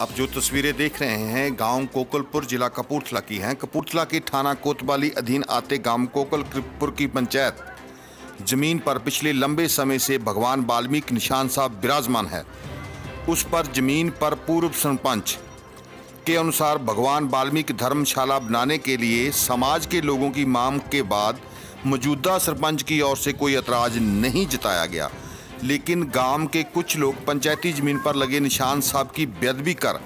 अब जो तस्वीरें देख रहे हैं, गाँव कोकलपुर जिला कपूरथला की हैं। कपूरथला के थाना कोतवाली अधीन आते गाँव कोकलपुर की पंचायत। ज़मीन पर पिछले लंबे समय से भगवान वाल्मीकि निशान साहब विराजमान है। उस पर ज़मीन पर पूर्व सरपंच के अनुसार भगवान वाल्मीकि धर्मशाला बनाने के लिए समाज के लोगों की मांग के बाद मौजूदा सरपंच की ओर से कोई एतराज़ नहीं जताया गया। लेकिन गाँव के कुछ लोग पंचायती ज़मीन पर लगे निशान साहब की बेदबी कर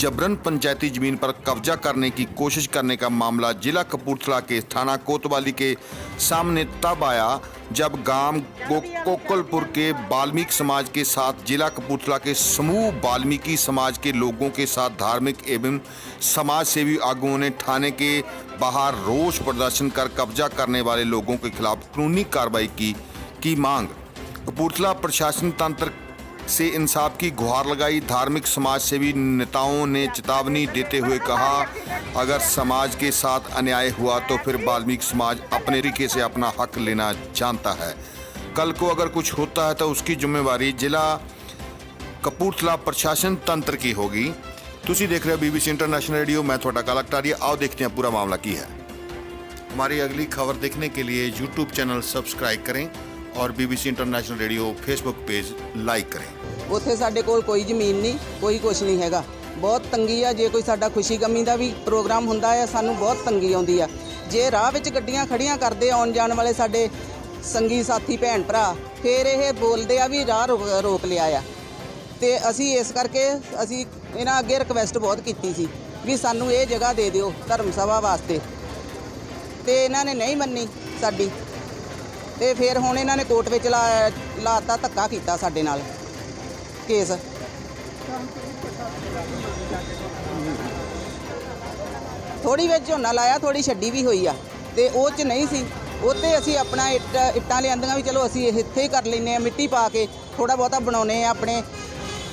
जबरन पंचायती ज़मीन पर कब्जा करने की कोशिश करने का मामला जिला कपूरथला के थाना कोतवाली के सामने तब आया जब गाँव कोकलपुर के वाल्मीकि समाज के साथ, जिला कपूरथला के समूह वाल्मीकि समाज के लोगों के साथ धार्मिक एवं समाज सेवी आगुओं ने थाने के बाहर रोष प्रदर्शन कर कब्जा करने वाले लोगों के खिलाफ कानूनी कार्रवाई की की मांग। कपूरथला प्रशासन तंत्र से इंसाफ की गुहार लगाई धार्मिक समाज सेवी नेताओं ने चेतावनी देते हुए कहा अगर समाज के साथ अन्याय हुआ तो फिर वाल्मीकि समाज अपने तरीके से अपना हक लेना जानता है कल को अगर कुछ होता है तो उसकी ਜ਼ਿੰਮੇਵਾਰੀ ਜ਼ਿਲ੍ਹਾ ਕਪੂਰਥਲਾ ਪ੍ਰਸ਼ਾਸਨ ਤੰਤਰ ਕੀ ਹੋਗੀ ਤੁਸੀਂ ਦੇਖ ਰਹੇ ਹੋ बीबीसी इंटरनेशनल रेडियो मैं ਤੁਹਾਡਾ ਕਾਲਾ ਕਟਾਰੀਆ आओ देखते हैं पूरा मामला की है हमारी अगली खबर देखने के लिए यूट्यूब चैनल सब्सक्राइब करें और BBC international radio Facebook page like करें ਉੱਥੇ ਸਾਡੇ ਕੋਲ ਕੋਈ ਜ਼ਮੀਨ ਨਹੀਂ ਕੋਈ ਕੁਝ ਨਹੀਂ ਹੈਗਾ ਬਹੁਤ ਤੰਗੀ ਆ ਜੇ ਕੋਈ ਸਾਡਾ ਖੁਸ਼ੀ ਗਮੀ ਦਾ ਵੀ ਪ੍ਰੋਗਰਾਮ ਹੁੰਦਾ ਆ ਸਾਨੂੰ ਬਹੁਤ ਤੰਗੀ ਆਉਂਦੀ ਆ ਜੇ ਰਾਹ ਵਿੱਚ ਗੱਡੀਆਂ ਖੜੀਆਂ ਕਰਦੇ ਆਉਣ ਜਾਣ ਵਾਲੇ ਸਾਡੇ ਸੰਗੀ ਸਾਥੀ ਭੈਣ ਭਰਾ ਫਿਰ ਇਹ ਬੋਲਦੇ ਆ ਵੀ ਰਾਹ ਰੋਕ- ਰੋਕ ਲਿਆ ਆ ਤੇ ਅਸੀਂ ਇਸ ਕਰਕੇ ਅਸੀਂ ਇਹਨਾਂ ਅੱਗੇ ਰਿਕਵੈਸਟ ਬਹੁਤ ਕੀਤੀ ਸੀ ਵੀ ਸਾਨੂੰ ਇਹ ਜਗ੍ਹਾ ਦੇ ਦਿਓ ਧਰਮ ਸਭਾ ਵਾਸਤੇ ਤੇ ਇਹਨਾਂ ਨੇ ਨਹੀਂ ਮੰਨੀ ਸਾਡੀ ਤੇ ਫਿਰ ਹੁਣ ਇਹਨਾਂ ਨੇ ਕੋਰਟ ਵਿੱਚ ਲਾ ਲਾਤਾ, ਧੱਕਾ ਕੀਤਾ ਸਾਡੇ ਨਾਲ ਕੇਸ। ਥੋੜੀ ਵਿੱਚ ਝੋਨਾ ਲਾਇਆ ਥੋੜੀ ਛੱਡੀ ਵੀ ਹੋਈ ਆ। ਤੇ ਉਹ ਚ ਨਹੀਂ ਸੀ। ਉੱਤੇ ਅਸੀਂ ਆਪਣਾ ਇੱਟ ਇੱਟਾਂ ਲਿਆਂਦੀਆਂ ਵੀ ਚਲੋ ਅਸੀਂ ਇੱਥੇ ਹੀ ਕਰ ਲੈਨੇ ਆ ਮਿੱਟੀ ਪਾ ਕੇ ਥੋੜਾ ਬਹੁਤਾ ਬਣਾਉਨੇ ਆ ਆਪਣੇ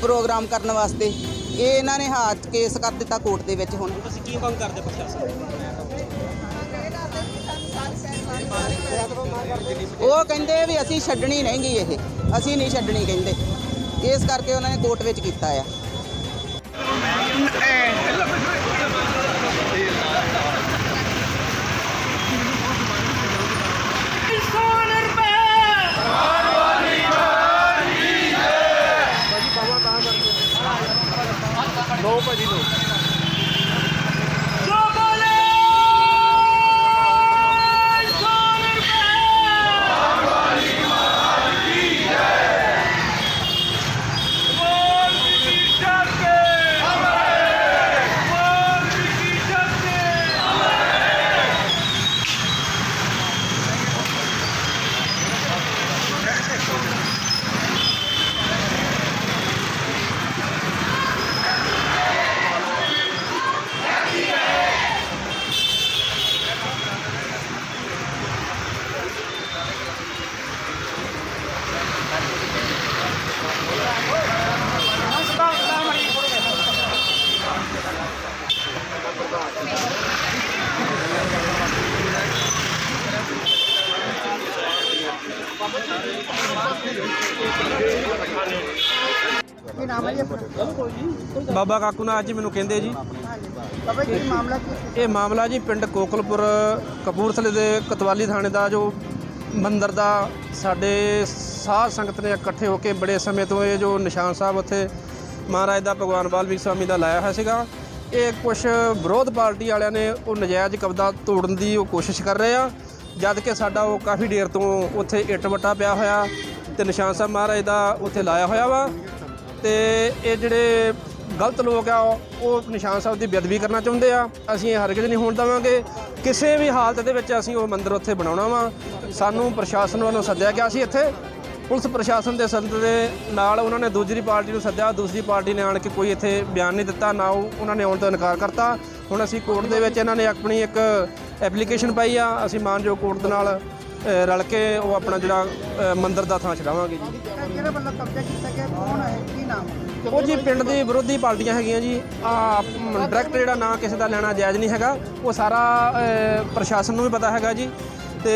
ਪ੍ਰੋਗਰਾਮ ਕਰਨ ਵਾਸਤੇ। ਇਹ ਇਹਨਾਂ ਨੇ ਹਾਥ ਕੇਸ ਕਰ ਦਿੱਤਾ ਕੋਰਟ ਦੇ ਵਿੱਚ ਹੁਣ। ਤੁਸੀਂ ਕੀ ਮੰਗ ਕਰਦੇ ਪ੍ਰਸ਼ਾਸਨ ਉਹ ਕਹਿੰਦੇ ਵੀ ਅਸੀਂ ਛੱਡਣੀ ਨਹੀਂਗੀ ਇਹ। ਅਸੀਂ ਨਹੀਂ ਛੱਡਣੀ ਕਹਿੰਦੇ। ਇਸ ਕਰਕੇ ਉਹਨਾਂ ਨੇ ਕੋਰਟ ਵਿੱਚ ਕੀਤਾ ਆ। ਬਾਬਾ ਕਾਕੂ ਨਾਲ ਅੱਜ ਮੈਨੂੰ ਕਹਿੰਦੇ ਜੀ। ਬਾਬਾ ਜੀ ਮਾਮਲਾ ਕੀ ਇਹ ਮਾਮਲਾ ਜੀ ਪਿੰਡ ਕੋਕਲਪੁਰ ਕਪੂਰਥਲੇ ਦੇ ਕਤਵਾਲੀ ਥਾਣੇ ਦਾ ਜੋ ਮੰਦਿਰ ਦਾ ਸਾਡੇ ਸਾਧ ਸੰਗਤ ਨੇ ਇਕੱਠੇ ਹੋ ਕੇ ਬੜੇ ਸਮੇਂ ਤੋਂ ਇਹ ਜੋ ਨਿਸ਼ਾਨ ਸਾਹਿਬ ਉੱਥੇ ਮਹਾਰਾਜ ਦਾ ਭਗਵਾਨ ਵਾਲਮੀਕ ਸਵਾਮੀ ਦਾ ਲਾਇਆ ਹੋਇਆ ਸੀਗਾ। ਇਹ ਕੁਝ ਵਿਰੋਧ ਪਾਰਟੀ ਵਾਲਿਆਂ ਨੇ ਉਹ ਨਜਾਇਜ਼ ਕਬਜ਼ਾ ਤੋੜਨ ਦੀ ਉਹ ਕੋਸ਼ਿਸ਼ ਕਰ ਰਹੇ ਆ। ਜਦ ਕਿ ਸਾਡਾ ਉਹ ਕਾਫੀ ਦੇਰ ਤੋਂ ਉੱਥੇ ਇੱਟ ਵੱਟਾ ਪਿਆ ਹੋਇਆ ਤੇ ਨਿਸ਼ਾਨ ਸਾਹਿਬ ਮਹਾਰਾਜ ਦਾ ਉੱਥੇ ਲਾਇਆ ਹੋਇਆ ਵਾ ਤੇ ਇਹ ਜਿਹੜੇ ਗਲਤ ਲੋਕ ਆ, ਉਹ ਨਿਸ਼ਾਨ ਸਾਹਿਬ ਦੀ ਬੇਅਦਬੀ ਕਰਨਾ ਚਾਹੁੰਦੇ ਆ। ਅਸੀਂ ਇਹ ਹਰਗਿਜ਼ ਨਹੀਂ ਹੋਣ ਦੇਵਾਂਗੇ। ਕਿਸੇ ਵੀ ਹਾਲਤ ਦੇ ਵਿੱਚ ਅਸੀਂ ਉਹ ਮੰਦਿਰ ਉੱਥੇ ਬਣਾਉਣਾ ਵਾ। ਸਾਨੂੰ ਪ੍ਰਸ਼ਾਸਨ ਵੱਲੋਂ ਸੱਦਿਆ ਗਿਆ ਸੀ ਇੱਥੇ। ਪੁਲਿਸ ਪ੍ਰਸ਼ਾਸਨ ਦੇ ਸੰਦ ਦੇ ਨਾਲ ਉਹਨਾਂ ਨੇ ਦੂਸਰੀ ਪਾਰਟੀ ਨੂੰ ਸੱਦਿਆ। ਦੂਸਰੀ ਪਾਰਟੀ ਨੇ ਆਣ ਕੇ ਕੋਈ ਇੱਥੇ ਬਿਆਨ ਨਹੀਂ ਦਿੱਤਾ ਨਾ ਉਹ ਉਹਨਾਂ ਨੇ ਆਉਣ ਤੋਂ ਇਨਕਾਰ ਕਰਤਾ। ਹੁਣ ਅਸੀਂ ਕੋਰਟ ਦੇ ਵਿੱਚ ਇਹਨਾਂ ਨੇ ਆਪਣੀ ਇੱਕ ਐਪਲੀਕੇਸ਼ਨ ਪਾਈ ਆ। ਅਸੀਂ ਮਾਨਯੋਗ ਕੋਰਟ ਦੇ ਨਾਲ ਰਲ ਕੇ ਉਹ ਆਪਣਾ ਜਿਹੜਾ ਮੰਦਿਰ ਦਾ ਥਾਂ ਛਡਾਵਾਂਗੇ ਜੀ। ਕਿਹੜੇ ਵੱਲੋਂ ਕਬਜ਼ਾ ਕੀਤਾ ਗਿਆ? ਕੌਣ ਹੈ? ਕੀ ਨਾਮ ਉਹ ਜੀ ਪਿੰਡ ਦੀ ਵਿਰੋਧੀ ਪਾਰਟੀਆਂ ਹੈਗੀਆਂ ਜੀ। ਆ ਡਾਇਰੈਕਟ ਜਿਹੜਾ ਨਾਂ ਕਿਸੇ ਦਾ ਲੈਣਾ ਜਾਇਜ਼ ਨਹੀਂ ਹੈਗਾ। ਉਹ ਸਾਰਾ ਪ੍ਰਸ਼ਾਸਨ ਨੂੰ ਵੀ ਪਤਾ ਹੈਗਾ ਜੀ। ਤੇ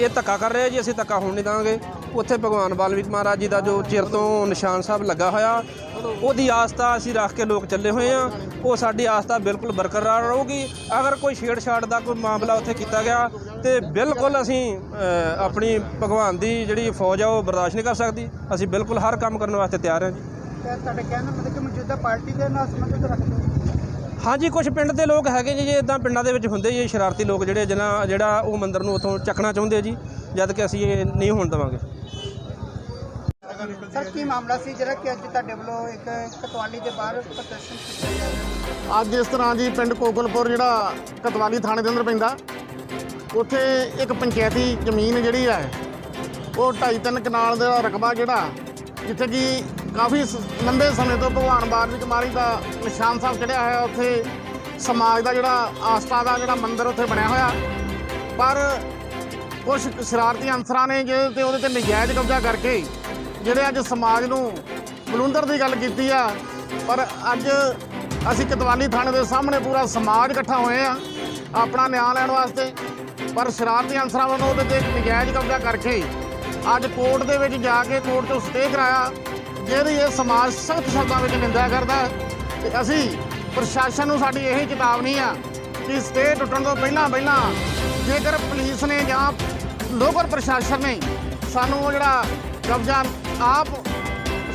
ਇਹ ਧੱਕਾ ਕਰ ਰਿਹਾ ਜੀ। ਅਸੀਂ ਧੱਕਾ ਹੋਣ ਨਹੀਂ ਦਾਂਗੇ ਉੱਥੇ ਭਗਵਾਨ ਵਾਲਮੀਕ ਮਹਾਰਾਜ ਜੀ ਦਾ ਜੋ ਚਿਰ ਤੋਂ ਨਿਸ਼ਾਨ ਸਾਹਿਬ ਲੱਗਾ ਹੋਇਆ ਉਹਦੀ ਆਸਥਾ ਅਸੀਂ ਰੱਖ ਕੇ ਲੋਕ ਚੱਲੇ ਹੋਏ ਆ ਉਹ ਸਾਡੀ ਆਸਥਾ ਬਿਲਕੁਲ ਬਰਕਰਾਰ ਰਹੂਗੀ। ਅਗਰ ਕੋਈ ਛੇੜਛਾੜ ਦਾ ਕੋਈ ਮਾਮਲਾ ਉੱਥੇ ਕੀਤਾ ਗਿਆ ਤੇ ਬਿਲਕੁਲ ਅਸੀਂ ਆਪਣੀ ਭਗਵਾਨ ਦੀ ਜਿਹੜੀ ਫੌਜ ਆ ਉਹ ਬਰਦਾਸ਼ਤ ਨਹੀਂ ਕਰ ਸਕਦੀ। ਅਸੀਂ ਬਿਲਕੁਲ ਹਰ ਕੰਮ ਕਰਨ ਵਾਸਤੇ ਤਿਆਰ ਹਾਂ ਜੀ। ਤੁਹਾਡੇ ਕਹਿਣ ਦਾ ਮਤਲਬ ਕਿ ਮੌਜੂਦਾ ਪਾਰਟੀ ਦੇ ਨਾਲ ਸੰਬੰਧਿਤ ਰੱਖਦੇ ਹੋ ਹਾਂਜੀ ਕੁਝ ਪਿੰਡ ਦੇ ਲੋਕ ਹੈਗੇ ਜੀ ਜੇ ਇਦਾਂ ਪਿੰਡਾਂ ਦੇ ਵਿੱਚ ਹੁੰਦੇ ਜੀ ਸ਼ਰਾਰਤੀ ਲੋਕ ਜਿਹੜੇ ਜਿਨ੍ਹਾਂ ਜਿਹੜਾ ਉਹ ਮੰਦਿਰ ਨੂੰ ਉਥੋਂ ਚੱਕਣਾ ਚਾਹੁੰਦੇ ਆ ਜੀ ਜਦ ਕਿ ਅਸੀਂ ਇਹ ਨਹੀਂ ਹੋਣ ਦੇਵਾਂਗੇ। ਸਰ ਕੀ ਮਾਮਲਾ ਸੀ ਜਿਹੜਾ ਕਿ ਅੱਜ ਤੁਹਾਡੇ ਵੱਲੋਂ ਇੱਕ ਕਤਵਾਲੀ ਦੇ ਬਾਹਰ ਪ੍ਰਦਰਸ਼ਨ ਕੀਤਾ ਰਿਹਾ ਅੱਜ ਇਸ ਤਰ੍ਹਾਂ ਜੀ ਪਿੰਡ ਕੋਕਲਪੁਰ ਜਿਹੜਾ ਕਤਵਾਲੀ ਥਾਣੇ ਦੇ ਅੰਦਰ ਪੈਂਦਾ ਉੱਥੇ ਇੱਕ ਪੰਚਾਇਤੀ ਜ਼ਮੀਨ ਜਿਹੜੀ ਹੈ ਉਹ ਢਾਈ ਤਿੰਨ ਕਨਾਲ ਦਾ ਰਕਬਾ ਜਿਹੜਾ ਜਿੱਥੇ ਕਿ ਕਾਫੀ ਸ- ਲੰਬੇ ਸਮੇਂ ਤੋਂ ਭਗਵਾਨ ਬਾਰਵਿਕ ਮਾਰੀ ਦਾ ਨਿਸ਼ਾਨ ਸਾਹਿਬ ਚੜਿਆ ਹੋਇਆ ਉੱਥੇ ਸਮਾਜ ਦਾ ਜਿਹੜਾ ਆਸਥਾ ਦਾ ਜਿਹੜਾ ਮੰਦਿਰ ਉੱਥੇ ਬਣਿਆ ਹੋਇਆ। ਪਰ ਕੁਝ ਸ਼ਰਾਰਤੀ ਅਨਸਰਾਂ ਨੇ ਜਿਹਦੇ ਤੇ ਉਹਦੇ ਤੇ ਨਜਾਇਜ਼ ਕਬਜ਼ਾ ਕਰਕੇ ਜਿਹੜੇ ਅੱਜ ਸਮਾਜ ਨੂੰ ਬਲੁੰਦਰ ਦੀ ਗੱਲ ਕੀਤੀ ਆ, ਪਰ ਅੱਜ ਅਸੀਂ ਕਤਵਾਲੀ ਥਾਣੇ ਦੇ ਸਾਹਮਣੇ ਪੂਰਾ ਸਮਾਜ ਇਕੱਠਾ ਹੋਏ ਆ, ਆਪਣਾ ਨਿਆਂ ਲੈਣ ਵਾਸਤੇ। ਪਰ ਸ਼ਰਾਰਤੀ ਅਨਸਰਾਂ ਵੱਲੋਂ ਉਹਦੇ ਤੇ ਇੱਕ ਨਜਾਇਜ਼ ਕਬਜ਼ਾ ਕਰਕੇ ਅੱਜ ਕੋਰਟ ਦੇ ਵਿੱਚ ਜਾ ਕੇ ਕੋਰਟ ਤੋਂ ਸਟੇ ਕਰਾਇਆ, ਜਿਹਦੀ ਇਹ ਸਮਾਜ ਸਖਤ ਸ਼ਬਦਾਂ ਵਿੱਚ ਨਿੰਦਾ ਕਰਦਾ ਹੈ। ਤੇ ਅਸੀਂ ਪ੍ਰਸ਼ਾਸਨ ਨੂੰ ਸਾਡੀ ਇਹੀ ਚੇਤਾਵਨੀ ਆ ਕਿ ਸਟੇ ਟੁੱਟਣ ਤੋਂ ਪਹਿਲਾਂ ਪਹਿਲਾਂ ਜੇਕਰ ਪੁਲਿਸ ਨੇ ਜਾਂ ਲੋਕਲ ਪ੍ਰਸ਼ਾਸਨ ਨੇ ਸਾਨੂੰ ਉਹ ਜਿਹੜਾ ਕਬਜ਼ਾ ਆਪ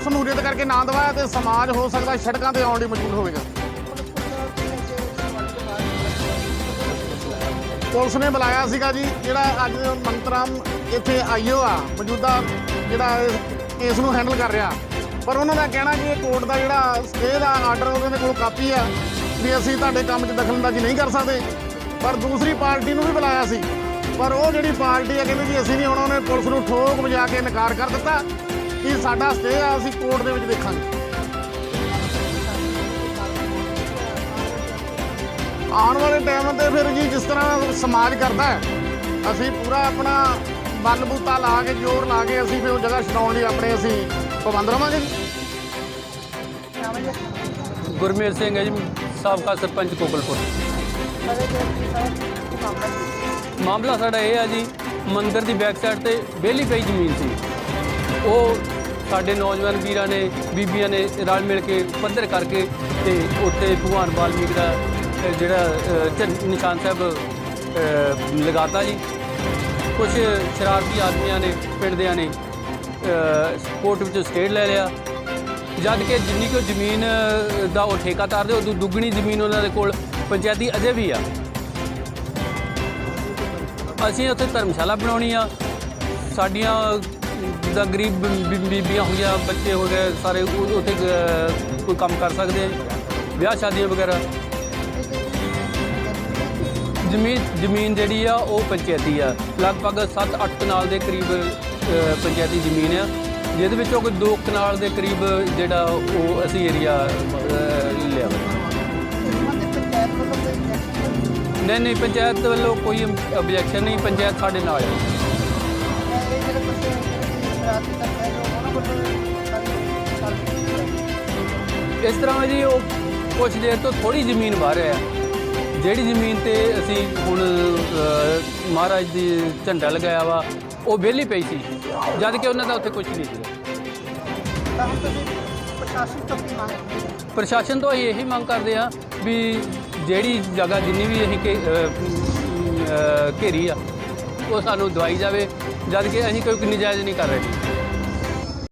ਸਮੂਲੀਅਤ ਕਰਕੇ ਨਾ ਦਵਾਇਆ ਤੇ ਸਮਾਜ ਹੋ ਸਕਦਾ ਸੜਕਾਂ ਤੇ ਆਉਣ ਲਈ ਮਜਬੂਰ ਹੋਵੇਗਾ। ਪੁਲਿਸ ਨੇ ਬੁਲਾਇਆ ਸੀਗਾ ਜੀ, ਜਿਹੜਾ ਅੱਜ ਮੰਤਰਾਮ ਇੱਥੇ ਆਈਓ ਆ, ਮੌਜੂਦਾ ਜਿਹੜਾ ਇਸ ਕੇਸ ਨੂੰ ਹੈਂਡਲ ਕਰ ਰਿਹਾ। ਪਰ ਉਹਨਾਂ ਦਾ ਕਹਿਣਾ ਕਿ ਇਹ ਕੋਰਟ ਦਾ ਜਿਹੜਾ ਸਟੇ ਦਾ ਆਰਡਰ ਉਹਨਾਂ ਦੇ ਕੋਲ ਕਾਪੀ ਆ, ਵੀ ਅਸੀਂ ਤੁਹਾਡੇ ਕੰਮ 'ਚ ਦਖਲਅੰਦਾਜ਼ੀ ਨਹੀਂ ਕਰ ਸਕਦੇ। ਪਰ ਦੂਸਰੀ ਪਾਰਟੀ ਨੂੰ ਵੀ ਬੁਲਾਇਆ ਸੀ। ਪਰ ਉਹ ਜਿਹੜੀ ਪਾਰਟੀ ਆ, ਕਹਿੰਦੇ ਜੀ ਅਸੀਂ ਨਹੀਂ ਆਉਣਾ, ਉਹਨੇ ਪੁਲਿਸ ਨੂੰ ਠੋਕ ਵਜਾ ਕੇ ਇਨਕਾਰ ਕਰ ਦਿੱਤਾ। ਕਿ ਸਾਡਾ ਸਟੇ ਆ, ਅਸੀਂ ਕੋਰਟ ਦੇ ਵਿੱਚ ਦੇਖਾਂਗੇ। ਆਉਣ ਵਾਲੇ ਟਾਈਮ ਤੇ ਫਿਰ ਜੀ ਜਿਸ ਤਰ੍ਹਾਂ ਸਮਾਜ ਕਰਦਾ ਹੈ, ਅਸੀਂ ਪੂਰਾ ਆਪਣਾ ਬਲ ਬੂਤਾ ਲਾ ਕੇ, ਜ਼ੋਰ ਲਾ ਕੇ ਅਸੀਂ ਫਿਰ ਉਹ ਜਗ੍ਹਾ ਛਡਾਉਣ ਲਈ ਆਪਣੇ ਅਸੀਂ ਪਾਬੰਦ ਰਵਾਂਗੇ ਗੁਰਮੇਲ ਸਿੰਘ ਹੈ ਜੀ, ਸਾਬਕਾ ਸਰਪੰਚ ਕੋਕਲਪੁਰ ਮਾਮਲਾ ਸਾਡਾ ਇਹ ਹੈ ਜੀ, ਮੰਦਿਰ ਦੀ ਬੈਕ ਸਾਈਡ ਤੇ ਵਿਹਲੀ ਪਈ ਜ਼ਮੀਨ ਸੀ। ਉਹ ਸਾਡੇ ਨੌਜਵਾਨ ਵੀਰਾਂ ਨੇ ਬੀਬੀਆਂ ਨੇ ਰਲ ਮਿਲ ਕੇ ਪੱਧਰ ਕਰਕੇ ਤੇ ਉੱਤੇ ਭਗਵਾਨ ਵਾਲਮੀਕ ਦਾ ਜਿਹੜਾ ਅ, ਨਿਸ਼ਾਨ ਸਾਹਿਬ ਲਗਾਤਾ ਜੀ। ਕੁਝ ਸ਼ਰਾਰਤੀ ਆਦਮੀਆਂ ਨੇ ਪਿੰਡ ਦਿਆਂ ਨੇ ਕੋਰਟ ਵਿੱਚ ਸਟੇਟ ਲੈ ਲਿਆ। ਜਦ ਕਿ ਜਿੰਨੀ ਕੋ ਜ਼ਮੀਨ ਦਾ ਉਹ ਠੇਕਾ ਤਾਰਦੇ ਉਹ ਦੁੱਗਣੀ ਜ਼ਮੀਨ ਉਹਨਾਂ ਦੇ ਕੋਲ ਪੰਚਾਇਤੀ ਅਜੇ ਵੀ ਆ। ਅਸੀਂ ਉੱਥੇ ਧਰਮਸ਼ਾਲਾ ਬਣਾਉਣੀ ਆ। ਸਾਡੀਆਂ ਜਿੱਦਾਂ ਗਰੀਬ ਬੀਬੀਆਂ ਹੋ ਬੀਬੀਆਂ ਬੱਚੇ ਹੋ ਗਏ, ਸਾਰੇ ਉੱਥੇ ਕੋਈ ਕੰਮ ਕਰ ਸਕਦੇ ਆ, ਵਿਆਹ ਸ਼ਾਦੀਆਂ ਵਗੈਰਾ। ਜ਼ਮੀਨ ਜ਼ਮੀਨ ਜਿਹੜੀ ਆ, ਉਹ ਪੰਚਾਇਤੀ ਆ। ਲਗਭਗ 7-8 ਕਨਾਲ ਦੇ ਕਰੀਬ ਪੰਚਾਇਤੀ ਜ਼ਮੀਨ ਆ। ਜਿਹਦੇ ਵਿੱਚੋਂ ਕੋਈ 2 ਕਨਾਲ ਦੇ ਕਰੀਬ ਜਿਹੜਾ ਉਹ ਅਸੀਂ ਏਰੀਆ ਲਿਆ ਨਹੀਂ ਨਹੀਂ, ਪੰਚਾਇਤ ਵੱਲੋਂ ਕੋਈ ਆਬਜੈਕਸ਼ਨ ਨਹੀਂ, ਪੰਚਾਇਤ ਸਾਡੇ ਨਾਲ ਹੈ ਹੈ? ਤੱਕ ਹੈ ਜੋ ਉਹਨਾਂ ਵੱਲੋਂ ਸਾਰੀ ਇਸ ਤਰ੍ਹਾਂ ਜੀ ਉਹ ਕੁਛ ਦੇਰ ਤੋਂ ਥੋੜੀ ਜ਼ਮੀਨ ਬਾਹਰ ਹੈ ਜਿਹੜੀ ਜ਼ਮੀਨ ਤੇ ਅਸੀਂ ਹੁਣ ਅ, ਮਹਾਰਾਜ ਦੀ ਝੰਡਾ ਲਗਾਇਆ ਵਾ ਉਹ ਵਿਹਲੀ ਪਈ ਸੀ ਜਦ ਕਿ ਉਹਨਾਂ ਦਾ ਉੱਥੇ ਕੁਝ ਨਹੀਂ ਸੀ ਤਾਂ ਹੁਣ ਤੁਸੀਂ ਪ੍ਰਸ਼ਾਸਨ ਤੋਂ ਕੀ ਮੰਗ ਕਰਦੇ ਹੋ? ਪ੍ਰਸ਼ਾਸਨ ਤੋਂ ਅਸੀਂ ਇਹੀ ਮੰਗ ਕਰਦੇ ਹਾਂ ਵੀ ਜਿਹੜੀ ਜਗ੍ਹਾ ਜਿੰਨੀ ਵੀ ਅਸੀਂ ਘੇ- ਅ, ਅ, ਘੇਰੀ ਆ ਉਹ ਸਾਨੂੰ ਦਵਾਈ ਜਾਵੇ ਜਦ ਕਿ ਅਸੀਂ ਕੋਈ ਨਜਾਇਜ਼ ਨਹੀਂ ਕਰ ਰਹੇ।